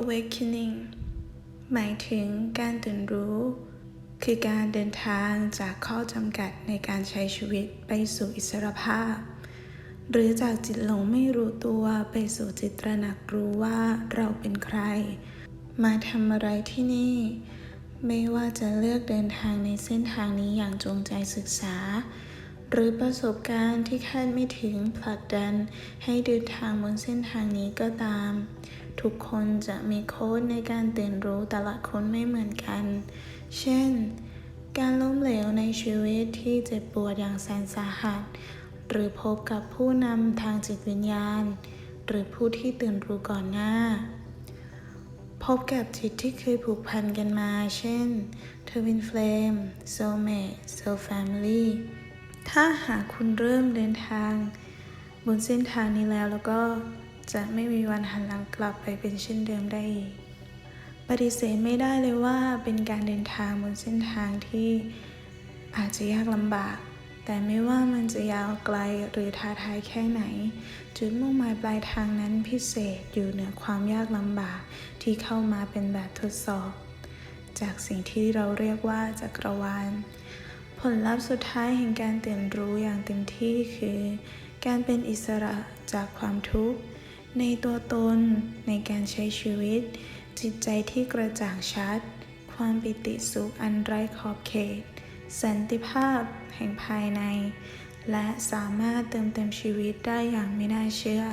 awakening หมายถึงการตื่นรู้ คือการเดินทางจากข้อจำกัดในการใช้ชีวิตไปสู่อิสรภาพ หรือจากจิตหลงไม่รู้ตัวไปสู่จิตตระหนักรู้ว่าเราเป็นใคร มาทำอะไรที่นี่ ไม่ว่าจะเลือกเดินทางในเส้นทางนี้อย่างจงใจศึกษา หรือประสบการณ์ที่คาดไม่ถึงผลักดันให้เดินทางบนเส้นทางนี้ก็ตาม ทุกคนจะมีโค้ดในการตื่นรู้แต่ละคนไม่เหมือนกัน เช่น การล้มเหลวในชีวิตที่เจ็บปวดอย่างแสนสาหัส หรือพบกับผู้นำทางจิตวิญญาณ หรือผู้ที่ตื่นรู้ก่อนหน้า พบกับจิตที่เคยผูกพันกันมา เช่น Twin Flame Soulmate Soul Family ถ้าหากคุณเริ่มเดินทาง บนเส้นทางนี้แล้วแล้วก็ จะไม่มีวันหันหลังกลับไปเป็นเช่นเดิมได้อีก ปฏิเสธไม่ได้เลยว่าเป็นการเดินทางบนเส้นทางที่อาจจะยากลำบาก แต่ไม่ว่ามันจะยาวไกลหรือท้าทายแค่ไหน จุดมุ่งหมายปลายทางนั้นพิเศษอยู่เหนือความยากลำบากที่เข้ามาเป็นแบบทดสอบ จากสิ่งที่เราเรียกว่าจักรวาล ผลลัพธ์สุดท้ายแห่งการตื่นรู้อย่างเต็มที่คือการเป็นอิสระจากความทุกข์ ในตัวตน ในการใช้ชีวิต จิตใจที่กระจ่างชัด ความปิติสุขอันไร้ขอบเขต สันติภาพแห่งภายใน และสามารถเติมเต็มชีวิตได้อย่างไม่น่าเชื่อ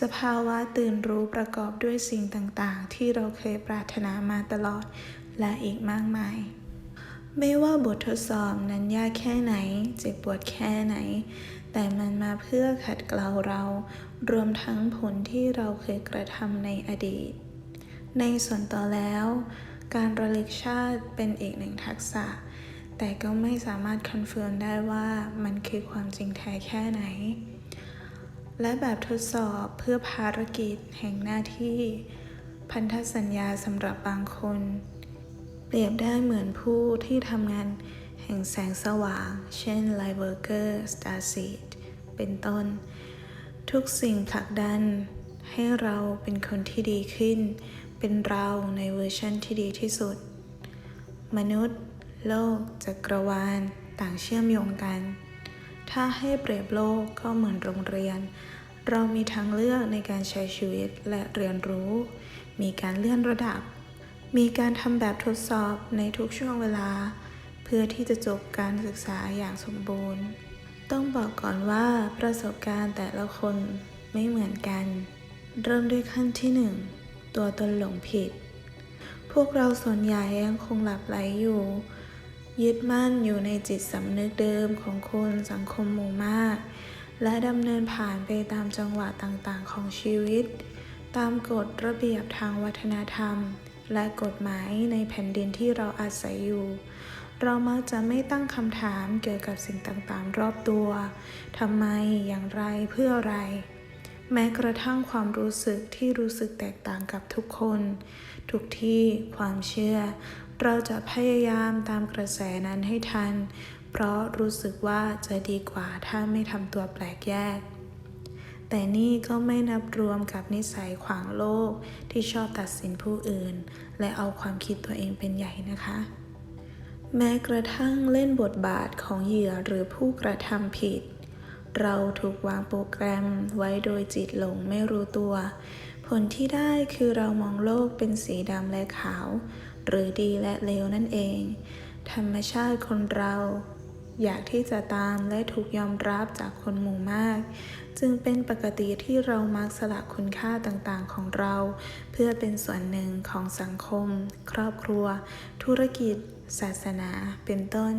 สภาวะตื่นรู้ประกอบด้วยสิ่งต่างๆ ที่เราเคยปรารถนามาตลอด และอีกมากมายไม่ว่าบททดสอบนั้นยากแค่ไหน เจ็บปวดแค่ไหน แต่มันมาเพื่อขัดเกลาเรา รวมทั้งผลที่เราเคยกระทำในอดีต ในส่วนต่อแล้ว การระลึกชาติเป็นอีกหนึ่งทักษะ แต่ก็ไม่สามารถคอนเฟิร์มได้ว่ามันคือความจริงแท้แค่ไหน และแบบทดสอบเพื่อภารกิจแห่งหน้าที่ พันธสัญญาสำหรับบางคน เปรียบได้เหมือนผู้ที่ทำงานแห่งแสงสว่าง เช่น Light Worker Starseed เเป็นต้น ทุกสิ่งผลักดัน ให้เราเป็นคนที่ดีขึ้น เป็นเราในเวอร์ชันที่ดีที่สุด มนุษย์ โลก จักรวาล ต่างเชื่อมโยงกัน ถ้าให้เปรียบโลกก็เหมือนโรงเรียน เรามีทางเลือกในการใช้ชีวิตและเรียนรู้ มีการเลื่อนระดับ มีการทำแบบทดสอบในทุกช่วงเวลาเพื่อที่จะจบการศึกษาอย่างสมบูรณ์ ต้องบอกก่อนว่าประสบการณ์แต่ละคนไม่เหมือนกัน เริ่มด้วยขั้นที่หนึ่งตัวตนหลงผิด พวกเราส่วนใหญ่ยังคงหลับไหลอยู่ ยึดมั่นอยู่ในจิตสำนึกเดิมของคนสังคมหมู่มาก และดำเนินผ่านไปตามจังหวะต่างๆ ของชีวิต ตามกฎระเบียบทางวัฒนธรรม และกฎหมายในแผ่นดินที่เราอาศัยอยู่ เรามักจะไม่ตั้งคำถามเกี่ยวกับสิ่งต่างๆ รอบตัวทำไมอย่างไรเพื่ออะไร แม้กระทั่งความรู้สึกที่รู้สึกแตกต่างกับทุกคน ทุกที่ความเชื่อ เราจะพยายามตามกระแสนั้นให้ทัน เพราะรู้สึกว่าจะดีกว่าถ้าไม่ทำตัวแปลกแยก แต่นี่ก็ไม่นับรวมกับนิสัยขวางโลกที่ชอบตัดสินผู้อื่น และเอาความคิดตัวเองเป็นใหญ่นะคะ แม้กระทั่งเล่นบทบาทของเหยื่อหรือผู้กระทำผิด เราถูกวางโปรแกรมไว้โดยจิตหลงไม่รู้ตัว ผลที่ได้คือเรามองโลกเป็นสีดำและขาว หรือดีและเลวนั่นเอง ธรรมชาติคนเรา อยากที่จะตามและถูกยอมรับจากคนหมู่มาก จึงเป็นปกติที่เรามักสละคุณค่าต่างๆของเรา เพื่อเป็นส่วนหนึ่งของสังคม ครอบครัว ธุรกิจ ศาสนาเป็นต้น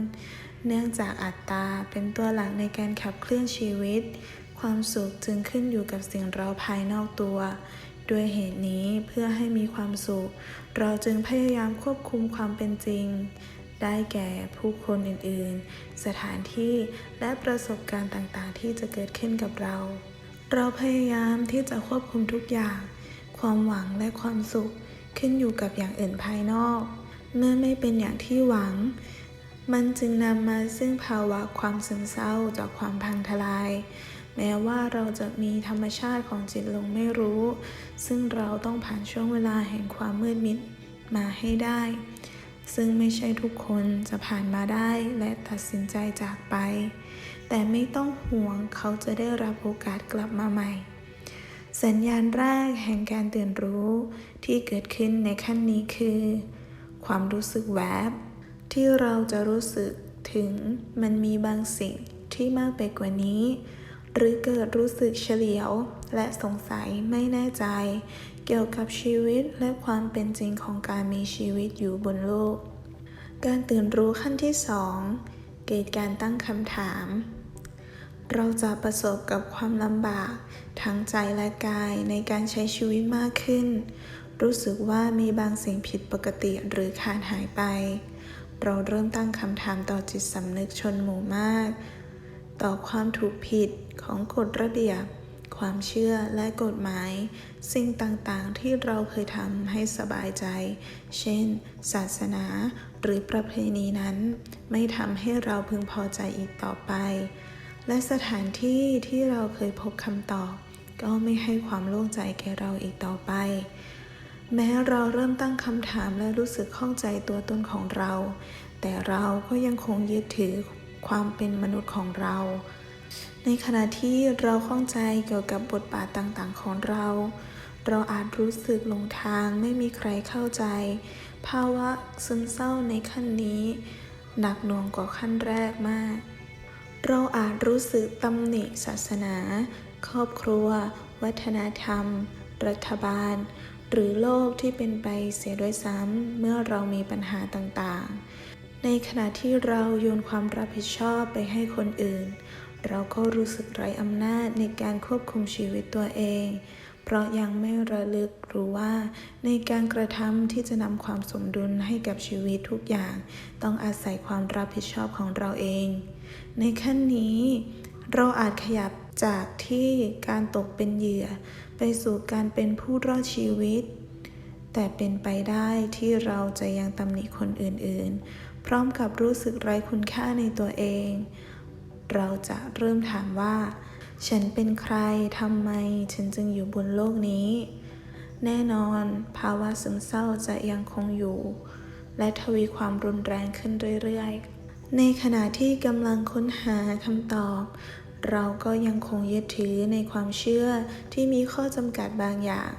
เนื่องจากอัตตาเป็นตัวหลักในการขับเคลื่อนชีวิต ความสุขจึงขึ้นอยู่กับสิ่งเราภายนอกตัว ด้วยเหตุนี้เพื่อให้มีความสุข เราจึงพยายามควบคุมความเป็นจริง ได้แก่ผู้คนอื่นๆ สถานที่และประสบการณ์ต่างๆ ที่จะเกิดขึ้นกับเรา เราพยายามที่จะควบคุมทุกอย่าง ความหวังและความสุขขึ้นอยู่กับอย่างอื่นภายนอก เมื่อไม่เป็นอย่างที่หวัง มันจึงนำมาซึ่งภาวะความซึมเศร้าจากความพังทลาย แม้ว่าเราจะมีธรรมชาติของจิตลงไม่รู้ ซึ่งเราต้องผ่านช่วงเวลาแห่งความมืดมิดมาให้ได้ ซึ่งไม่ใช่ทุกคนจะผ่านมาได้และตัดสินใจจากไป แต่ไม่ต้องห่วงเขาจะได้รับโอกาสกลับมาใหม่สัญญาณแรกแห่งการตื่นรู้ที่เกิดขึ้นในขั้นนี้คือ ความรู้สึกแวบ ที่เราจะรู้สึกถึงมันมีบางสิ่งที่มากไปกว่านี้ หรือเกิดรู้สึกเฉลียว และสงสัยไม่แน่ใจ เกี่ยวกับชีวิตและความเป็นจริงของการมีชีวิตอยู่บนโลก การตื่นรู้ขั้นที่สองเกิดการตั้งคำถาม เราจะประสบกับความลำบากทั้งใจและกายในการใช้ชีวิตมากขึ้น รู้สึกว่ามีบางสิ่งผิดปกติหรือขาดหายไป เราเริ่มตั้งคำถามต่อจิตสำนึกชนหมู่มาก ต่อความถูกผิดของกฎระเบียบ ความเชื่อและกฎหมาย สิ่งต่างๆที่เราเคยทำให้สบายใจ เช่น ศาสนาหรือประเพณีนั้น ไม่ทำให้เราพึงพอใจอีกต่อไป และสถานที่ที่เราเคยพบคำตอบ ก็ไม่ให้ความโล่งใจแก่เราอีกต่อไป แม้เราเริ่มตั้งคำถามและรู้สึกข้องใจตัวตนของเรา แต่เราก็ยังคงยึดถือความเป็นมนุษย์ของเรา ในขณะที่เราข้องใจเกี่ยวกับบทบาทต่างๆ ของเรา เราอาจรู้สึกหลงทางไม่มีใครเข้าใจ ภาวะซึมเศร้าในขั้นนี้ หนักหน่วงกว่าขั้นแรกมาก เราอาจรู้สึกตำหนิศาสนา ครอบครัว วัฒนธรรม รัฐบาล หรือโลกที่เป็นไปเสียด้วยซ้ำเมื่อเรามีปัญหาต่างๆ ในขณะที่เราโยนความรับผิดชอบไปให้คนอื่น เราก็รู้สึกไร้อำนาจในการควบคุมชีวิตตัวเอง เพราะยังไม่ระลึกรู้ว่า ในการกระทำที่จะนำความสมดุลให้กับชีวิตทุกอย่าง ต้องอาศัยความรับผิดชอบของเราเอง ในขั้นนี้ เราอาจขยับ จากที่การตกเป็นเหยื่อ ไปสู่การเป็นผู้รอดชีวิต แต่เป็นไปได้ที่เราจะยังตำหนิคนอื่นๆ พร้อมกับรู้สึกไร้คุณค่าในตัวเอง เราจะเริ่มถามว่า ฉันเป็นใครทำไม ฉันจึงอยู่บนโลกนี้ แน่นอนภาวะซึมเศร้าจะยังคงอยู่ และทวีความรุนแรงขึ้นเรื่อยๆในขณะที่กำลังค้นหาคำตอบ เราก็ยังคงยึดถือในความเชื่อที่มีข้อจำกัดบางอย่าง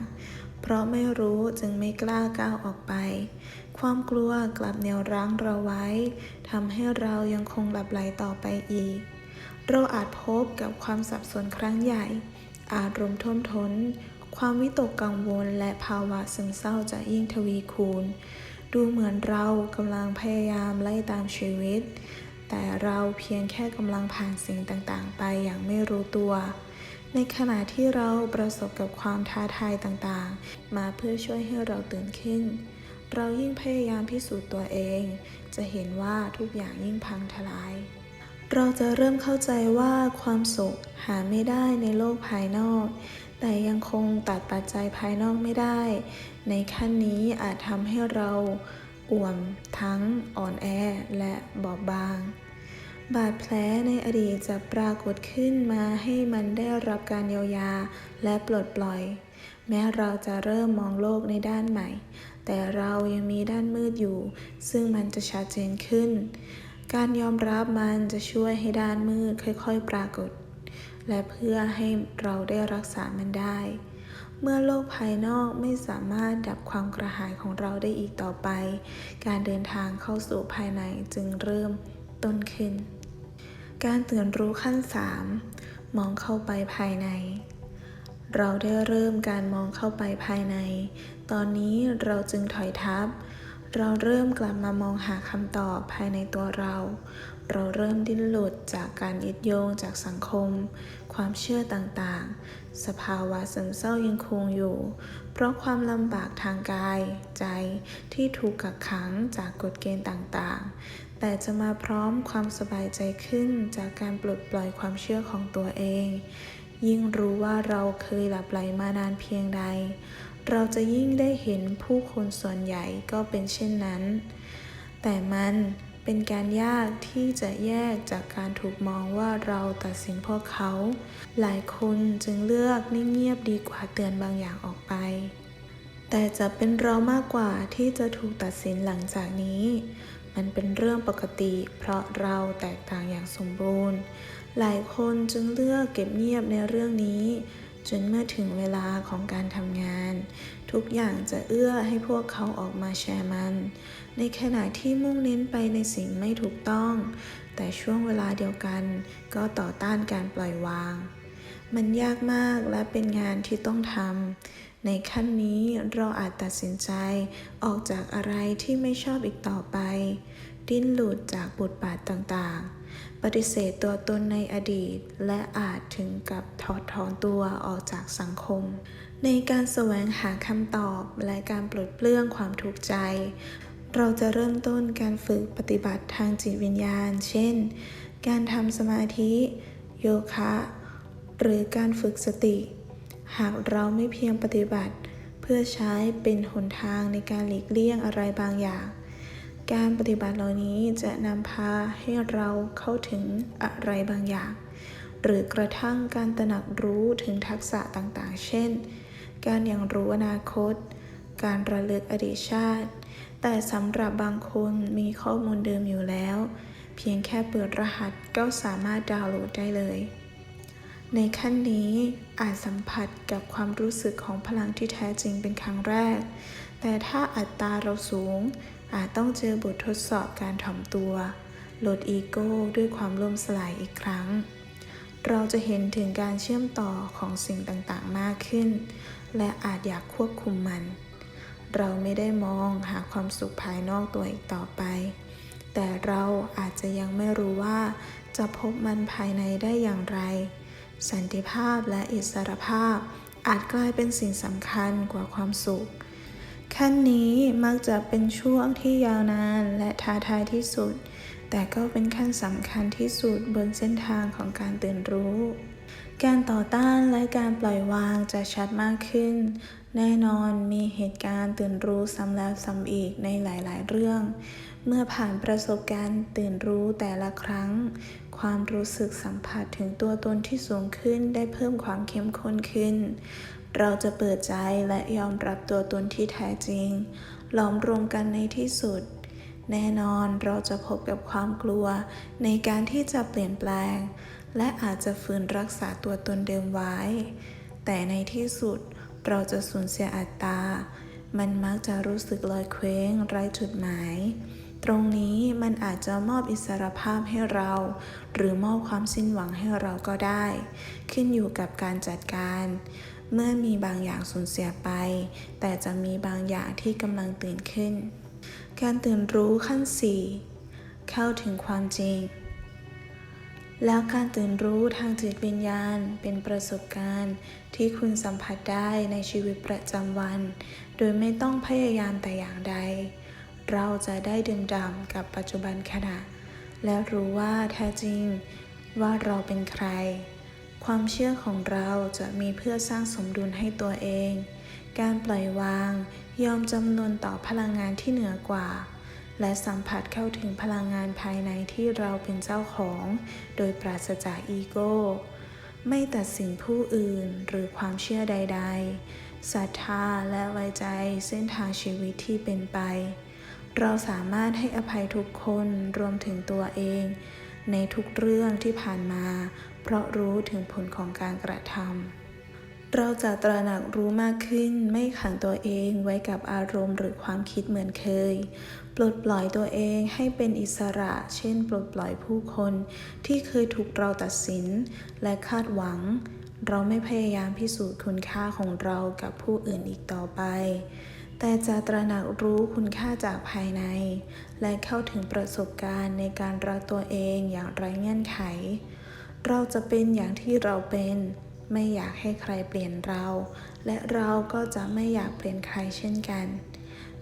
เพราะไม่รู้จึงไม่กล้าก้าวออกไป ความกลัวกลับเหนี่ยวรั้งเราไว้ทำให้เรายังคงหลับไหลต่อไปอีก เราอาจพบกับความสับสนครั้งใหญ่ อารมณ์ท่วมท้น ความวิตกกังวลและภาวะซึมเศร้าจะยิ่งทวีคูณ ดูเหมือนเรากำลังพยายามไล่ตามชีวิต แต่เราเพียงแค่กำลังผ่านสิ่งต่างๆ ไปอย่างไม่รู้ตัว ในขณะที่เราประสบกับความท้าทายต่างๆ มาเพื่อช่วยให้เราตื่นขึ้น เรายิ่งพยายามพิสูจน์ตัวเอง จะเห็นว่าทุกอย่างยิ่งพังทลาย เราจะเริ่มเข้าใจว่าความสุขหาไม่ได้ในโลกภายนอก แต่ยังคงตัดปัจจัยภายนอกไม่ได้ ในขั้นนี้อาจทำให้เรา อ่วม ทั้งอ่อนแอและบอบบาง บาดแผลในอดีตจะปรากฏขึ้นมาให้มันได้รับการเยียวยาและปลดปล่อย แม้เราจะเริ่มมองโลกในด้านใหม่ แต่เรายังมีด้านมืดอยู่ ซึ่งมันจะชัดเจนขึ้น การยอมรับมันจะช่วยให้ด้านมืดค่อย ๆ ปรากฏ และเพื่อให้เราได้รักษามันได้ เมื่อโลกภายนอกไม่สามารถดับความกระหายของเราได้อีกต่อไป การเดินทางเข้าสู่ภายในจึงเริ่มต้นขึ้น การตื่นรู้ขั้น 3 มองเข้าไปภายใน เราได้เริ่มการมองเข้าไปภายใน ตอนนี้เราจึงถอยทับ เราเริ่มกลับมามองหาคำตอบภายในตัวเรา เราเริ่มดิ้นหลุดจากการยึดโยงจากสังคม ความเชื่อต่างๆ สภาวะซึมเศร้ายังคงอยู่ เพราะความลำบากทางกาย ใจที่ถูกกักขังจากกฎเกณฑ์ต่างๆ แต่จะมาพร้อมความสบายใจขึ้นจากการปลดปล่อยความเชื่อของตัวเอง ยิ่งรู้ว่าเราเคยหลับไหลมานานเพียงใด เราจะยิ่งได้เห็นผู้คนส่วนใหญ่ก็เป็นเช่นนั้น แต่มัน เป็นการยากที่จะแยกจากการถูกมองว่าเราตัดสินพวกเขา หลายคนจึงเลือกนิ่งเงียบดีกว่าเตือนบางอย่างออกไป แต่จะเป็นเรามากกว่าที่จะถูกตัดสินหลังจากนี้ มันเป็นเรื่องปกติ เพราะเราแตกต่างอย่างสมบูรณ์ หลายคนจึงเลือกเก็บเงียบในเรื่องนี้ จนเมื่อถึงเวลาของการทำงาน ทุกอย่างจะเอื้อให้พวกเขาออกมาแชร์มัน ในขณะที่มุ่งเน้นไปในสิ่งไม่ถูกต้อง แต่ช่วงเวลาเดียวกันก็ต่อต้านการปล่อยวาง มันยากมากและเป็นงานที่ต้องทำ ในขั้นนี้เราอาจตัดสินใจออกจากอะไรที่ไม่ชอบอีกต่อไป ดิ้นหลุดจากบทบาทต่างๆ ปฏิเสธตัวตนในอดีต และอาจถึงกับถอดถอนตัวออกจากสังคมในการแสวงหาคำตอบและการปลดเปลื้องความทุกข์ใจ เราจะเริ่มต้นการฝึกปฏิบัติทางจิตวิญญาณ เช่น การทำสมาธิ โยคะ หรือการฝึกสติ หากเราไม่เพียงปฏิบัติ เพื่อใช้เป็นหนทางในการหลีกเลี่ยงอะไรบางอย่าง การปฏิบัติเหล่านี้จะนำพาให้เราเข้าถึงอะไรบางอย่าง หรือกระทั่งการตระหนักรู้ถึงทักษะต่างๆ เช่น การอย่างรู้อนาคต การระลึกอดีตชาติ แต่สำหรับบางคนมีข้อมูลเดิมอยู่แล้ว เพียงแค่เปิดรหัสก็สามารถดาวน์โหลดได้เลย ในขั้นนี้อาจสัมผัสกับความรู้สึกของพลังที่แท้จริงเป็นครั้งแรก แต่ถ้าอัตราเราสูง อาจต้องเจอบททดสอบการถ่อมตัวลดอีโก้ด้วยความล่มสลายอีกครั้ง เราจะเห็นถึงการเชื่อมต่อของสิ่งต่างๆมากขึ้น และอาจอยากควบคุมมัน เราไม่ได้มองหาความสุขภายนอกตัวอีกต่อไป แต่เราอาจจะยังไม่รู้ว่าจะพบมันภายในได้อย่างไร สันติภาพและอิสรภาพ อาจกลายเป็นสิ่งสำคัญกว่าความสุข ขั้นนี้มักจะเป็นช่วงที่ยาวนานและท้าทายที่สุด แต่ก็เป็นขั้นสำคัญที่สุดบนเส้นทางของการตื่นรู้ การต่อต้านและการปล่อยวางจะชัดมากขึ้น แน่นอนมีเหตุการณ์ตื่นรู้ซ้ำแล้วซ้ำอีกในหลาย ๆ เรื่อง เมื่อผ่านประสบการณ์ตื่นรู้แต่ละครั้ง ความรู้สึกสัมผัสถึงตัวตนที่สูงขึ้นได้เพิ่มความเข้มข้นขึ้น เราจะเปิดใจและยอมรับตัวตนที่แท้จริง หลอมรวมกันในที่สุด แน่นอนเราจะพบกับความกลัวในการที่จะเปลี่ยนแปลง และอาจจะฝืนรักษาตัวตนเดิมไว้ แต่ในที่สุดเราจะสูญเสียอัตตา มันมักจะรู้สึกลอยเคว้งไร้จุดหมาย ตรงนี้มันอาจจะมอบอิสรภาพให้เรา หรือมอบความสิ้นหวังให้เราก็ได้ ขึ้นอยู่กับการจัดการ เมื่อมีบางอย่างสูญเสียไป แต่จะมีบางอย่างที่กำลังตื่นขึ้น การตื่นรู้ขั้น 4 เข้าถึงความจริง แล้วการตื่นรู้ทางจิตวิญญาณเป็นประสบการณ์ ที่คุณสัมผัสได้ในชีวิตประจำวัน โดยไม่ต้องพยายามแต่อย่างใด เราจะได้ดื่มด่ำกับปัจจุบันขณะ และรู้ว่าแท้จริงว่าเราเป็นใคร ความเชื่อของเราจะมีเพื่อสร้างสมดุลให้ตัวเอง การปล่อยวางยอมจำนวนต่อพลังงานที่เหนือกว่า และสัมผัสเข้าถึงพลังงานภายในที่เราเป็นเจ้าของ โดยปราศจากอีโก้ ไม่ตัดสินผู้อื่นหรือความเชื่อใด ๆ ศรัทธาและไว้ใจเส้นทางชีวิตที่เป็นไป เราสามารถให้อภัยทุกคนรวมถึงตัวเอง ในทุกเรื่องที่ผ่านมา เพราะรู้ถึงผลของการกระทำ เราจะตระหนักรู้มากขึ้น ไม่ขังตัวเองไว้กับอารมณ์หรือความคิดเหมือนเคย ปลดปล่อยตัวเองให้เป็นอิสระ เช่น ปลดปล่อยผู้คนที่เคยถูกเราตัดสิน และคาดหวัง เราไม่พยายามพิสูจน์คุณค่าของเรากับผู้อื่นอีกต่อไป แต่จะตระหนักรู้คุณค่าจากภายใน และเข้าถึงประสบการณ์ในการรักตัวเองอย่างไร้เงื่อนไข เราจะเป็นอย่างที่เราเป็น ไม่อยากให้ใครเปลี่ยนเรา และเราก็จะไม่อยากเปลี่ยนใครเช่นกัน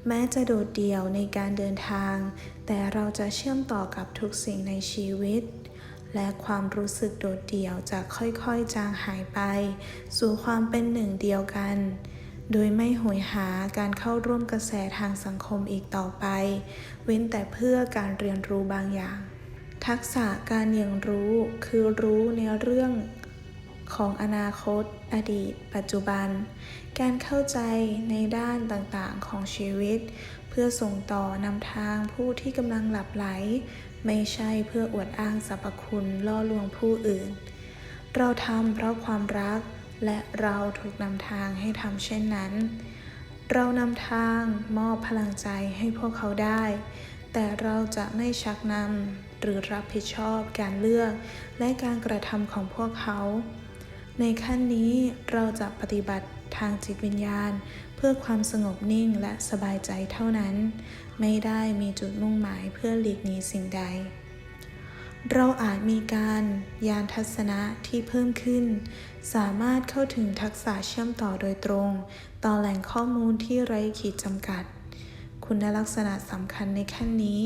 แม้จะโดดเดี่ยวในการเดินทาง แต่เราจะเชื่อมต่อกับทุกสิ่งในชีวิต และความรู้สึกโดดเดี่ยวจะค่อยๆจางหายไป สู่ความเป็นหนึ่งเดียวกัน โดยไม่โหยหาการเข้าร่วมกระแสทางสังคมอีกต่อไป เว้นแต่เพื่อการเรียนรู้บางอย่างทักษะการเรียนรู้คือรู้ในเรื่อง ของอนาคต อดีต ปัจจุบัน การเข้าใจในด้านต่างๆของชีวิต เพื่อส่งต่อนำทางผู้ที่กำลังหลับไหล ไม่ใช่เพื่ออวดอ้างสรรพคุณล่อลวงผู้อื่น เราทำเพราะความรัก และเราถูกนำทางให้ทำเช่นนั้น เรานำทางมอบพลังใจให้พวกเขาได้ แต่เราจะไม่ชักนำหรือรับผิดชอบการเลือกและการกระทำของพวกเขา ในขั้นนี้เราจะปฏิบัติทางจิตวิญญาณ เพื่อความสงบนิ่งและสบายใจเท่านั้น ไม่ได้มีจุดมุ่งหมายเพื่อหลีกหนีสิ่งใด เราอาจมีการยานทัศนะที่เพิ่มขึ้น สามารถเข้าถึงทักษะเชื่อมต่อโดยตรง ต่อแหล่งข้อมูลที่ไร้ขีดจำกัด คุณลักษณะสำคัญในขั้นนี้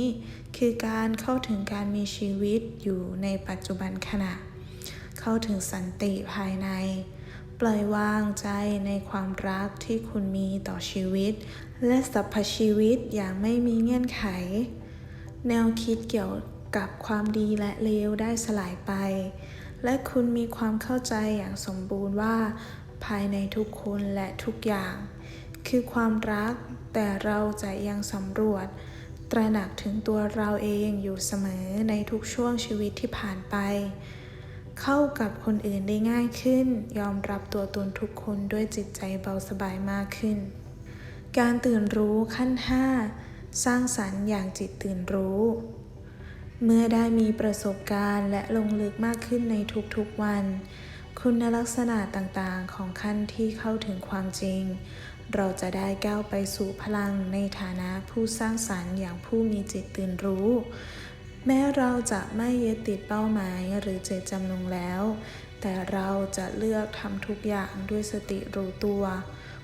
คือการเข้าถึงการมีชีวิตอยู่ในปัจจุบันขณะ เข้าถึงสันติภายใน ปล่อยวางใจในความรักที่คุณมีต่อชีวิต และสรรพชีวิตอย่างไม่มีเงื่อนไข แนวคิดเกี่ยวกับความดีและเลวได้สลายไป และคุณมีความเข้าใจอย่างสมบูรณ์ว่า ภายในทุกคนและทุกอย่าง คือความรักแต่เราจะยังสำรวจ ตระหนักถึงตัวเราเองอยู่เสมอในทุกช่วงชีวิตที่ผ่านไป เข้ากับคนอื่นได้ง่ายขึ้น ยอมรับตัวตนทุกคนด้วยจิตใจเบาสบายมากขึ้น การตื่นรู้ขั้น 5 สร้างสรรค์อย่างจิตตื่นรู้ เมื่อได้มีประสบการณ์และลงลึกมากขึ้นในทุกๆวัน คุณลักษณะต่างๆของขั้นที่เข้าถึงความจริง เราจะได้ก้าวไปสู่พลังในฐานะผู้สร้างสรรค์อย่างผู้มีจิตตื่นรู้ แม้เราจะไม่ยึดติดเป้าหมายหรือเจตจำนงแล้ว แต่เราจะเลือกทำทุกอย่างด้วยสติรู้ตัว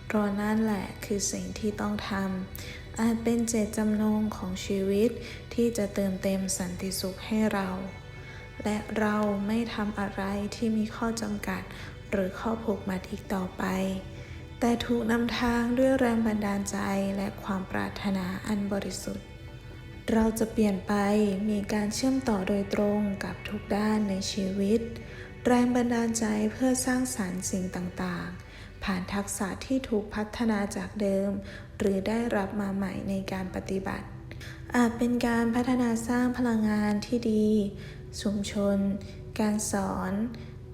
เพราะนั่นแหละคือสิ่งที่ต้องทำอาจเป็นเจตจำนงของชีวิตที่จะเติมเต็มสันติสุขให้เรา และเราไม่ทำอะไรที่มีข้อจำกัด หรือข้อผูกมัดอีกต่อไป แต่ถูกนำทางด้วยแรงบันดาลใจและความปรารถนาอันบริสุทธิ์ เราจะเปลี่ยนไปมีการเชื่อมต่อโดยตรงกับทุกด้านในชีวิต แรงบันดาลใจเพื่อสร้างสรรค์สิ่งต่างๆ ผ่านทักษะที่ถูกพัฒนาจากเดิม หรือได้รับมาใหม่ในการปฏิบัติ อาจเป็นการพัฒนาสร้างพลังงานที่ดีชุมชน การสอน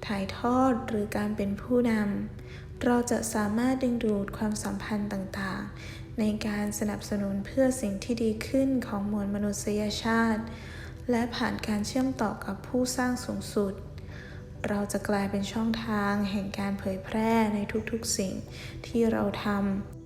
ถ่ายทอดหรือการเป็นผู้นำเราจะสามารถดึงดูดความสัมพันธ์ต่างๆ ในการสนับสนุนเพื่อสิ่งที่ดีขึ้นของมวลมนุษยชาติ และผ่านการเชื่อมต่อกับผู้สร้างสูงสุด เราจะกลายเป็นช่องทางแห่งการเผยแพร่ในทุกๆสิ่งที่เราทำ